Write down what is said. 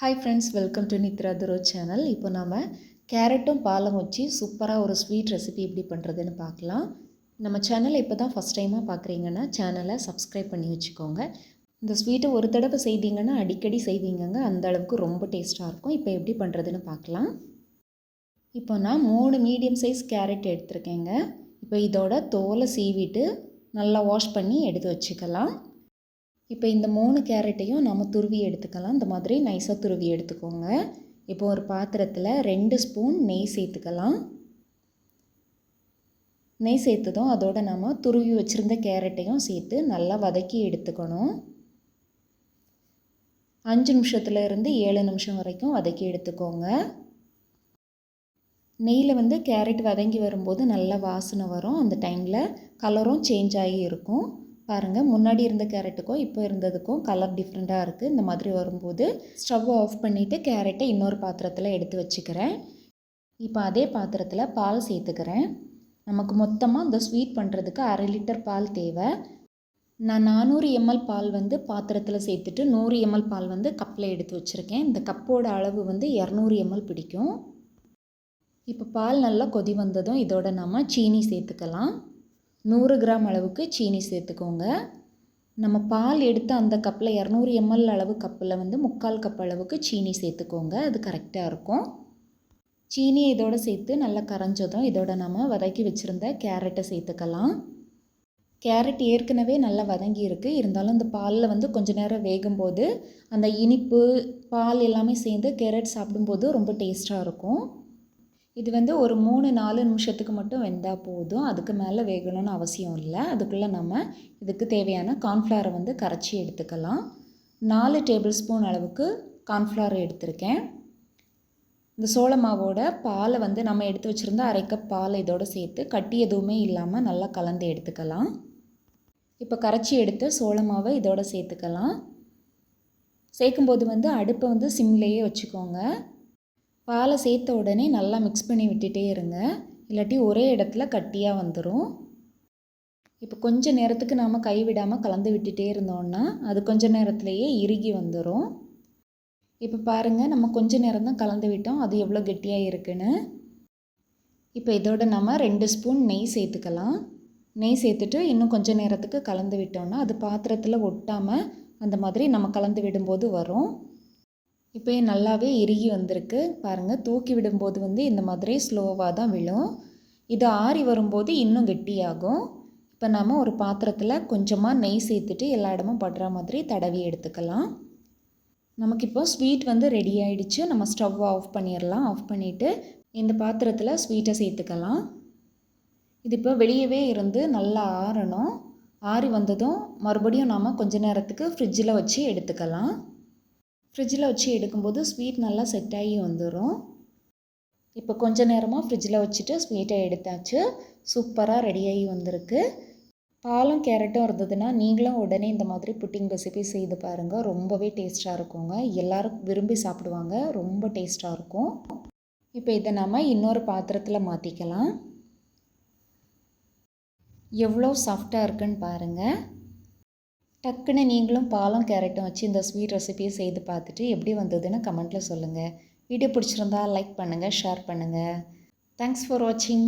Hi friends welcome to Nithra துரோ channel இப்போ நம்ம கேரட்டும் பாலும் வச்சு சூப்பராக ஒரு ஸ்வீட் ரெசிபி எப்படி பண்ணுறதுன்னு பார்க்கலாம். நம்ம சேனலை இப்போ தான் ஃபஸ்ட் டைமாக பார்க்குறீங்கன்னா சேனலை சப்ஸ்கிரைப் பண்ணி வச்சுக்கோங்க. இந்த ஸ்வீட்டை ஒரு தடவை செய்தீங்கன்னா அடிக்கடி செய்வீங்கங்க. அந்த அளவுக்கு ரொம்ப டேஸ்ட்டாக இருக்கும். இப்போ எப்படி பண்ணுறதுன்னு பார்க்கலாம். இப்போ நான் மூணு மீடியம் சைஸ் கேரட் எடுத்திருக்கேங்க. இப்போ இதோட தோலை சீவிட்டு நல்லா வாஷ் பண்ணி எடுத்து வச்சுக்கலாம். இப்போ இந்த மூணு கேரட்டையும் நம்ம துருவி எடுத்துக்கலாம். இந்த மாதிரி நைஸாக துருவி எடுத்துக்கோங்க. இப்போ ஒரு பாத்திரத்தில் ரெண்டு ஸ்பூன் நெய் சேர்த்துக்கலாம். நெய் சேர்த்ததும் அதோட நம்ம துருவி வச்சுருந்த கேரட்டையும் சேர்த்து நல்லா வதக்கி எடுத்துக்கணும். அஞ்சு நிமிஷத்துலேருந்து ஏழு நிமிஷம் வரைக்கும் வதக்கி எடுத்துக்கோங்க. நெய்யில் வந்து கேரட் வதங்கி வரும்போது நல்லா வாசனை வரும். அந்த டைமில் கலரும் சேஞ்ச் ஆகி இருக்கும். பாருங்கள் முன்னாடி இருந்த கேரட்டுக்கும் இப்போ இருந்ததுக்கும் கலர் டிஃப்ரெண்ட்டாக இருக்குது இந்த மாதிரி வரும்போது ஸ்டவ் ஆஃப் பண்ணிவிட்டு கேரட்டை இன்னொரு பாத்திரத்தில் எடுத்து வச்சுக்கிறேன். இப்போ அதே பாத்திரத்தில் பால் சேர்த்துக்கிறேன். நமக்கு மொத்தமாக இந்த ஸ்வீட் பண்ணுறதுக்கு அரை லிட்டர் பால் தேவை. நான் நானூறு எம்எல் பால் வந்து பாத்திரத்தில் சேர்த்துட்டு நூறு எம்எல் பால் வந்து கப்பில் எடுத்து வச்சுருக்கேன். இந்த கப்போட அளவு வந்து இரநூறு எம்எல் பிடிக்கும். இப்போ பால் நல்லா கொதி வந்ததும் இதோட நம்ம சீனி சேர்த்துக்கலாம். நூறு கிராம் அளவுக்கு சீனி சேர்த்துக்கோங்க. நம்ம பால் எடுத்து அந்த கப்பில் இரநூறு எம்எல் அளவு கப்பில் வந்து முக்கால் கப் அளவுக்கு சீனி சேர்த்துக்கோங்க. அது கரெக்டாக இருக்கும். சீனி இதோடு சேர்த்து நல்லா கரைஞ்சதும் இதோட நம்ம வதக்கி வச்சுருந்த கேரட்டை சேர்த்துக்கலாம். கேரட் ஏற்கனவே நல்லா வதங்கி இருக்குது இருந்தாலும் இந்த பாலில் வந்து கொஞ்ச நேரம் வேகும்போது அந்த இனிப்பு பால் எல்லாமே சேர்ந்து கேரட் சாப்பிடும்போது ரொம்ப டேஸ்ட்டாக இருக்கும். இது வந்து ஒரு மூணு நாலு நிமிஷத்துக்கு மட்டும் வெந்தால் போதும். அதுக்கு மேலே வேகணும்னு அவசியம் இல்லை. அதுக்குள்ளே நம்ம இதுக்கு தேவையான கார்ன்ஃப்ளவரை வந்து கரைச்சி எடுத்துக்கலாம். நாலு டேபிள் ஸ்பூன் அளவுக்கு கார்ன்ஃப்ளவர் எடுத்திருக்கேன். இந்த சோள மாவோட பாலை வந்து நம்ம எடுத்து வச்சுருந்தா அரை கப் பால் இதோடு சேர்த்து கட்டி எதுவுமே இல்லாமல் நல்லா கலந்து எடுத்துக்கலாம். இப்போ கரைச்சி எடுத்து சோள மாவை இதோடு சேர்த்துக்கலாம். சேர்க்கும்போது வந்து அடுப்பை வந்து சிம்லேயே வச்சுக்கோங்க. பாலை சேர்த்த உடனே நல்லா மிக்ஸ் பண்ணி விட்டுட்டே இருங்க. இல்லாட்டி ஒரே இடத்துல கட்டியாக வந்துடும் இப்போ கொஞ்ச நேரத்துக்கு நாம் கைவிடாமல் கலந்து விட்டுட்டே இருந்தோன்னா அது கொஞ்ச நேரத்துலையே இறுகி வந்துடும் இப்போ பாருங்கள் நம்ம கொஞ்ச நேரம் தான் கலந்து விட்டோம். அது எவ்வளோ கெட்டியாக இருக்குன்னு. இப்போ இதோட நம்ம ரெண்டு ஸ்பூன் நெய் சேர்த்துக்கலாம். நெய் சேர்த்துட்டு இன்னும் கொஞ்சம் நேரத்துக்கு கலந்து விட்டோம்னா அது பாத்திரத்தில் ஒட்டாமல் அந்த மாதிரி நம்ம கலந்து விடும்போது வரும். இப்போ நல்லாவே இறுகி வந்திருக்கு. பாருங்கள் தூக்கி விடும்போது வந்து இந்த மாதிரி ஸ்லோவாக தான் விழும். இது ஆறி வரும்போது இன்னும் கெட்டியாகும். இப்போ நம்ம ஒரு பாத்திரத்தில் கொஞ்சமாக நெய் சேர்த்துட்டு எல்லா இடமும் படுற மாதிரி தடவி எடுத்துக்கலாம். நமக்கு இப்போ ஸ்வீட் வந்து ரெடி ஆகிடுச்சு நம்ம ஸ்டவ் ஆஃப் பண்ணிடலாம் ஆஃப் பண்ணிவிட்டு இந்த பாத்திரத்தில் ஸ்வீட்டை சேர்த்துக்கலாம். இது இப்போ வெளியவே இருந்து நல்லா ஆறணும். ஆறி வந்ததும் மறுபடியும் நாம் கொஞ்ச நேரத்துக்கு ஃப்ரிட்ஜில் வச்சு எடுத்துக்கலாம். ஃப்ரிட்ஜில் வச்சு எடுக்கும்போது ஸ்வீட் நல்லா செட் ஆகி வந்துடும் இப்போ கொஞ்ச நேரமாக ஃப்ரிட்ஜில் வச்சுட்டு ஸ்வீட்டை எடுத்தாச்சு. சூப்பராக ரெடியாகி வந்திருக்கு. பாலும் கேரட்டும் இருந்ததுன்னா நீங்களும் உடனே இந்த மாதிரி புட்டிங் ரெசிபி செய்து பாருங்கள் ரொம்பவே டேஸ்ட்டாக இருக்குங்க. எல்லோரும் விரும்பி சாப்பிடுவாங்க. ரொம்ப டேஸ்ட்டாக இருக்கும். இப்போ இதை நம்ம இன்னொரு பாத்திரத்தில் மாற்றிக்கலாம் எவ்வளோ சாஃப்டாக இருக்குன்னு பாருங்கள் டக்குன்னு நீங்களும் பாலும் கேரட்டும் வச்சு இந்த ஸ்வீட் ரெசிபியை செய்து பார்த்துட்டு எப்படி வந்ததுன்னு கமெண்ட்டில் சொல்லுங்கள் வீடியோ பிடிச்சிருந்தா லைக் பண்ணுங்கள் ஷேர் பண்ணுங்கள் தேங்க்ஸ் ஃபார் வாட்சிங்